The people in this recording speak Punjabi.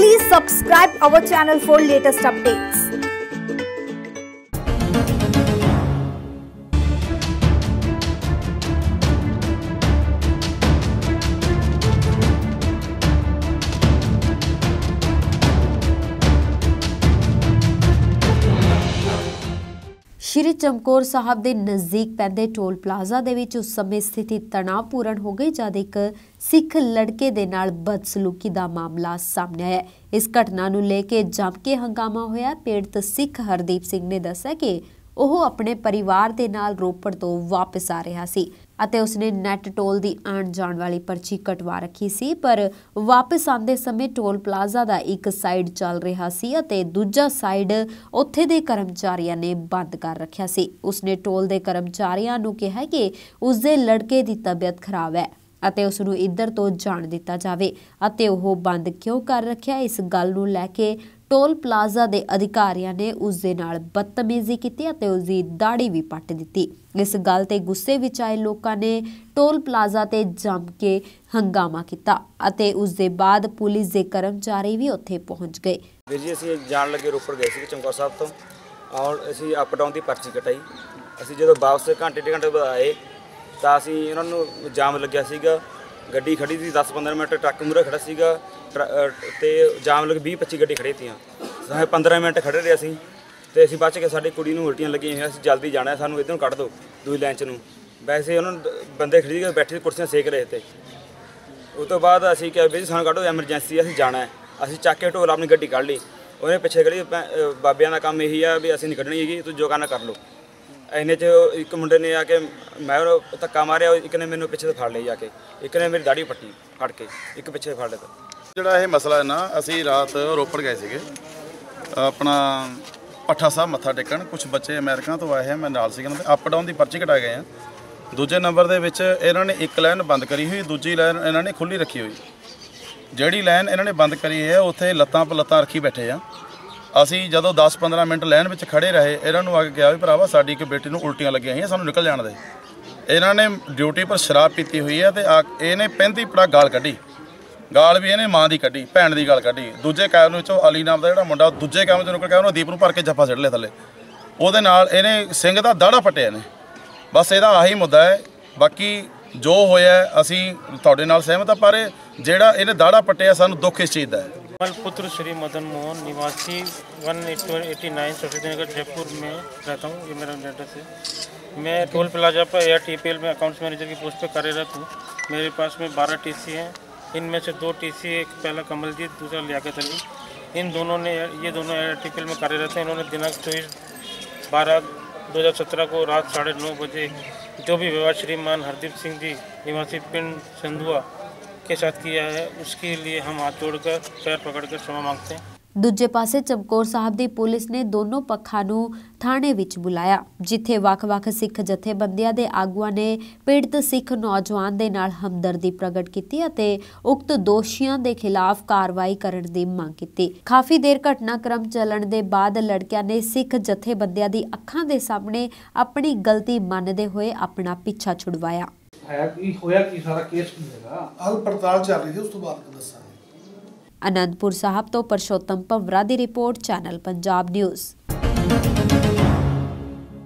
Please subscribe our channel for latest updates. Shri Chamkaur Sahib ਦੇ ਨਜ਼ਦੀਕ ਪੈਂਦੇ ਟੋਲ ਪਲਾਜ਼ਾ ਦੇ ਵਿੱਚ ਉਸ ਸਮੇਂ ਸਥਿਤੀ ਤਣਾਅਪੂਰਨ ਹੋ ਗਈ, ਜਦ ਇੱਕ ਸਿੱਖ ਲੜਕੇ ਦੇ ਨਾਲ ਬਦਸਲੂਕੀ ਦਾ ਮਾਮਲਾ ਸਾਹਮਣੇ ਆਇਆ। ਇਸ ਘਟਨਾ ਨੂੰ ਲੈ ਕੇ ਜੰਮ ਕੇ ਹੰਗਾਮਾ ਹੋਇਆ। ਪੀੜਤ ਸਿੱਖ ਹਰਦੀਪ ਸਿੰਘ ਨੇ ਦੱਸਿਆ ਕਿ ਉਹ ਆਪਣੇ ਪਰਿਵਾਰ ਦੇ ਨਾਲ ਰੋਪੜ ਤੋਂ ਵਾਪਸ ਆ ਰਿਹਾ ਸੀ। ਅਤੇ ਉਸਨੇ ਨੈਟ ਟੋਲ ਦੀ ਆਉਣ ਜਾਣ ਵਾਲੀ ਪਰਚੀ ਕਟਵਾ ਰੱਖੀ ਸੀ, ਪਰ ਵਾਪਸ ਆਉਂਦੇ ਸਮੇਂ ਟੋਲ ਪਲਾਜ਼ਾ ਦਾ ਇੱਕ ਸਾਈਡ ਚੱਲ ਰਿਹਾ ਸੀ ਅਤੇ ਦੂਜਾ ਸਾਈਡ ਉੱਥੇ ਦੇ ਕਰਮਚਾਰੀਆਂ ਨੇ ਬੰਦ ਕਰ ਰੱਖਿਆ ਸੀ। ਉਸਨੇ ਟੋਲ ਦੇ ਕਰਮਚਾਰੀਆਂ ਨੂੰ ਕਿਹਾ ਕਿ ਉਸਦੇ ਲੜਕੇ ਦੀ ਤਬੀਅਤ ਖਰਾਬ ਹੈ। ਅਤੇ ਉਸ ਨੂੰ ਇੱਧਰ ਤੋਂ ਜਾਣ ਦਿੱਤਾ ਜਾਵੇ ਅਤੇ ਉਹ ਬੰਦ ਕਿਉਂ ਕਰ ਰੱਖਿਆ? ਇਸ ਗੱਲ ਨੂੰ ਲੈ ਕੇ ਟੋਲ ਪਲਾਜ਼ਾ ਦੇ ਅਧਿਕਾਰੀਆਂ ਨੇ ਉਸ ਦੇ ਨਾਲ ਬਦਤਮੀਜ਼ੀ ਕੀਤੀ ਅਤੇ ਉਸ ਦੀ ਦਾੜੀ ਵੀ ਪੱਟ ਦਿੱਤੀ। ਇਸ ਗੱਲ ਤੇ ਗੁੱਸੇ ਵਿੱਚ ਆਏ ਲੋਕਾਂ ਨੇ ਟੋਲ ਪਲਾਜ਼ਾ ਤੇ ਜੰਮ ਕੇ ਹੰਗਾਮਾ ਕੀਤਾ ਅਤੇ ਉਸ ਦੇ ਬਾਅਦ ਪੁਲਿਸ ਦੇ ਕਰਮਚਾਰੀ ਵੀ ਉੱਥੇ ਪਹੁੰਚ ਗਏ। ਵੀਰ ਜੀ, ਅਸੀਂ ਜਾਣ ਲੱਗੇ ਰੋਪੜ ਗਏ ਸੀ ਚਮਕੌਰ ਸਾਹਿਬ ਤੋਂ ਔਰ ਅਸੀਂ ਅਪ ਡਾਊਨ ਦੀ ਪਰਚੀ ਕਟਾਈ। ਅਸੀਂ ਜਦੋਂ ਵਾਪਸ ਘੰਟੇ ਡੇਢ ਘੰਟੇ ਬਾਅਦ ਆਏ ਤਾਂ ਅਸੀਂ ਉਹਨਾਂ ਨੂੰ ਜਾਮ ਲੱਗਿਆ ਸੀਗਾ। ਗੱਡੀ ਖੜੀ ਸੀ 10-15 ਮਿੰਟ, ਟਰੱਕ ਮੂਹਰੇ ਖੜਾ ਸੀਗਾ। ਟਰ- ਅਹ, ਤੇ ਜਾਮ ਲੱਗ 20-25 ਗੱਡੀ ਖੜੀ ਤੀਆਂ। ਸਾਹੇ 15 ਮਿੰਟ ਖੜੇ ਰਹੇ ਅਸੀਂ। ਤੇ ਅਸੀਂ ਬਚ ਕੇ ਸਾਡੀ ਕੁੜੀ ਨੂੰ ਉਲਟੀਆਂ ਲੱਗੀਆਂ ਹੋਈਆਂ, ਅਸੀਂ ਜਲਦੀ ਜਾਣਾ, ਸਾਨੂੰ ਇੱਧਰ ਕੱਢ ਦਿਓ ਦੂਜੀ ਲਾਈਨ ਚ ਨੂੰ। ਵੈਸੇ ਉਹਨਾਂ ਨੂੰ ਬੰਦੇ ਖੜੀ ਕੇ ਬੈਠੇ ਕੁਰਸੀਆਂ ਸੇਕ ਰਹੇ ਤੇ। ਉਸ ਤੋਂ ਬਾਅਦ ਅਸੀਂ ਕਿਹਾ ਵੀ ਜੀ, ਸਾਨੂੰ ਕੱਢੋ, ਐਮਰਜੈਂਸੀ ਅਸੀਂ ਜਾਣਾ ਹੈ। ਅਸੀਂ ਚੱਕ ਕੇ ਢੋਲ ਆਪਣੀ ਗੱਡੀ ਕੱਢ ਲਈ। ਉਹਨੇ ਪਿੱਛੇ ਖੜੀ ਬਾਬਿਆਂ ਦਾ ਕੰਮ ਇਹੀ ਆ ਵੀ ਅਸੀਂ ਨਹੀਂ ਕੱਢਣੀ ਹੈਗੀ, ਤੂੰ ਜੋ ਕਰਨਾ ਕਰ ਲਓ। ਐਨੇ ਚ ਇੱਕ ਮੁੰਡੇ ਨੇ ਆ ਕੇ ਮੈਂ ਉਹਨੂੰ ਧੱਕਾ ਮਾਰਿਆ ਇੱਕ ਨੇ ਮੈਨੂੰ ਪਿੱਛੇ ਤੋਂ ਫੜ ਲਈ ਜਾ ਕੇ। ਇੱਕ ਨੇ ਮੇਰੀ ਦਾੜੀ ਪੱਟੀ ਫੜ ਕੇ, ਇੱਕ ਪਿੱਛੇ ਫੜ ਲਿਆ। ਜਿਹੜਾ ਇਹ ਮਸਲਾ ਹੈ ਨਾ, ਅਸੀਂ ਰਾਤ ਰੋਪੜ ਗਏ ਸੀਗੇ। ਆਪਣਾ ਪੱਠਾ ਸਾਹਿਬ ਮੱਥਾ ਟੇਕਣ ਕੁਝ ਬੱਚੇ ਅਮਰੀਕਾ ਤੋਂ ਆਏ ਹੈ ਮੈਂ ਨਾਲ ਸੀਗਾ, ਉਹਨਾਂ ਅਪ ਡਾਊਨ ਦੀ ਪਰਚੀ ਕਟਾ ਗਏ ਆ। ਦੂਜੇ ਨੰਬਰ ਦੇ ਵਿੱਚ ਇਹਨਾਂ ਨੇ ਇੱਕ ਲਾਈਨ ਬੰਦ ਕਰੀ ਹੋਈ, ਦੂਜੀ ਲਾਈਨ ਇਹਨਾਂ ਨੇ ਖੁੱਲੀ ਰੱਖੀ ਹੋਈ। ਜਿਹੜੀ ਲਾਈਨ ਇਹਨਾਂ ਨੇ ਬੰਦ ਕਰੀ ਹੈ, ਉੱਥੇ ਲੱਤਾਂ ਪਰ ਲੱਤਾਂ ਰੱਖੀ ਬੈਠੇ ਆ। ਅਸੀਂ ਜਦੋਂ 10-15 ਮਿੰਟ ਲਾਈਨ ਵਿੱਚ ਖੜੇ ਰਹੇ, ਇਹਨਾਂ ਨੂੰ ਆ ਕੇ ਕਿਹਾ ਵੀ ਭਰਾਵਾ ਸਾਡੀ ਇੱਕ ਬੇਟੀ ਨੂੰ ਉਲਟੀਆਂ ਲੱਗੀਆਂ ਹੋਈਆਂ, ਸਾਨੂੰ ਨਿਕਲ ਜਾਣ ਦੇ। ਇਹਨਾਂ ਨੇ ਡਿਊਟੀ ਪਰ ਸ਼ਰਾਬ ਪੀਤੀ ਹੋਈ ਹੈ ਤੇ ਆ- ਇਹਨੇ 35 ਪੜਾ ਗਾਲ ਕੱਢੀ। ਗਾਲ ਵੀ ਇਹਨੇ ਮਾਂ ਦੀ ਕੱਢੀ, ਭੈਣ ਦੀ ਗਾਲ ਕੱਢੀ। ਦੂਜੇ ਕੈਮਰੇ ਵਿੱਚੋਂ ਅਲੀ ਨਾਮ ਦਾ ਜਿਹੜਾ ਮੁੰਡਾ ਦੂਜੇ ਕੈਮ ਚੋਂ ਨਿਕਲ ਕੇ, ਉਹਨੂੰ ਦੀਪ ਨੂੰ ਭਰ ਕੇ ਜੱਫਾ ਸਿੱਟ ਲਿਆ ਥੱਲੇ। ਉਹਦੇ ਨਾਲ ਇਹਨੇ ਸਿੰਘ ਦਾ ਦਾੜਾ ਪੱਟਿਆ ਨੇ ਬਸ ਇਹਦਾ ਆਹੀ ਮੁੱਦਾ ਹੈ। ਬਾਕੀ ਜੋ ਹੋਇਆ, ਅਸੀਂ ਤੁਹਾਡੇ ਨਾਲ ਸਹਿਮਤ ਆ, ਪਰ ਇਹ ਜਿਹੜਾ ਇਹਨੇ ਦਾੜਾ ਪੱਟਿਆ ਸਾਨੂੰ ਦੁੱਖ ਇਸ ਚੀਜ਼ ਦਾ ਹੈ। कमल पुत्र श्री मदन मोहन निवासी, one eighty nine Nagar Jaipur में रहता हूँ। ये मेरा एड्रेस है। मैं टोल प्लाजा पर एयर टी पी एल में अकाउंट्स मैनेजर की पोस्ट पर कार्यरत हूँ। मेरे पास में बारह टी सी हैं। इनमें से दो टी सी एक पहला कमलजीत, दूसरा लियाकत अली। इन दोनों ने, ये दोनों टी पी एल में कार्यरत हैं। इन्होंने दिनांक चौबीस बारह दो हज़ार सत्रह को रात साढ़े नौ बजे जो भी विवाद श्रीमान हरदीप सिंह जी, निवासी पिंड संधुआ के साथ किया है उसके लिए हम हाथ जोड़कर पैर पकड़कर क्षमा मांगते हैं ਦੂਜੇ ਪਾਸੇ ਚਮਕੌਰ ਸਾਹਿਬ ਦੀ ਪੁਲਿਸ ਨੇ ਦੋਨੋਂ ਪੱਖਾਂ ਨੂੰ ਥਾਣੇ ਵਿੱਚ ਬੁਲਾਇਆ ਜਿੱਥੇ ਵੱਖ-ਵੱਖ ਸਿੱਖ ਜਥੇਬੰਦੀਆਂ ਦੇ ਆਗੂਆਂ ਨੇ ਪੀੜਤ ਸਿੱਖ ਨੌਜਵਾਨ ਦੇ ਨਾਲ ਹਮਦਰਦੀ ਪ੍ਰਗਟ ਕੀਤੀ ਅਤੇ ਉਕਤ ਦੋਸ਼ੀਆਂ ਦੇ ਖਿਲਾਫ ਕਾਰਵਾਈ ਕਰਨ ਦੀ ਮੰਗ ਕੀਤੀ ਕਾਫੀ ਦੇਰ ਘਟਨਾਕ੍ਰਮ ਚੱਲਣ ਦੇ ਬਾਅਦ ਲੜਕਿਆਂ ਨੇ ਸਿੱਖ ਜਥੇਬੰਦੀਆਂ ਦੀ ਅੱਖਾਂ ਦੇ ਸਾਹਮਣੇ ਆਪਣੀ ਗਲਤੀ ਮੰਨਦੇ ਹੋਏ ਆਪਣਾ ਪਿੱਛਾ ਛੁਡਵਾਇਆ ਹੈ ਕੀ ਹੋਇਆ ਕੀ ਸਾਰਾ ਕੇਸ ਕੀ ਹੈਗਾ? ਹਾਲ ਪੜਤਾਲ ਚੱਲ ਰਹੀ ਹੈ ਉਸ ਤੋਂ ਬਾਅਦ ਦੱਸਾਂਗੇ। ਅਨੰਦਪੁਰ ਸਾਹਿਬ ਤੋਂ ਪਰਸ਼ੋਤਮ ਪਵਰਾ ਦੀ ਰਿਪੋਰਟ ਚੈਨਲ ਪੰਜਾਬ ਨਿਊਜ਼।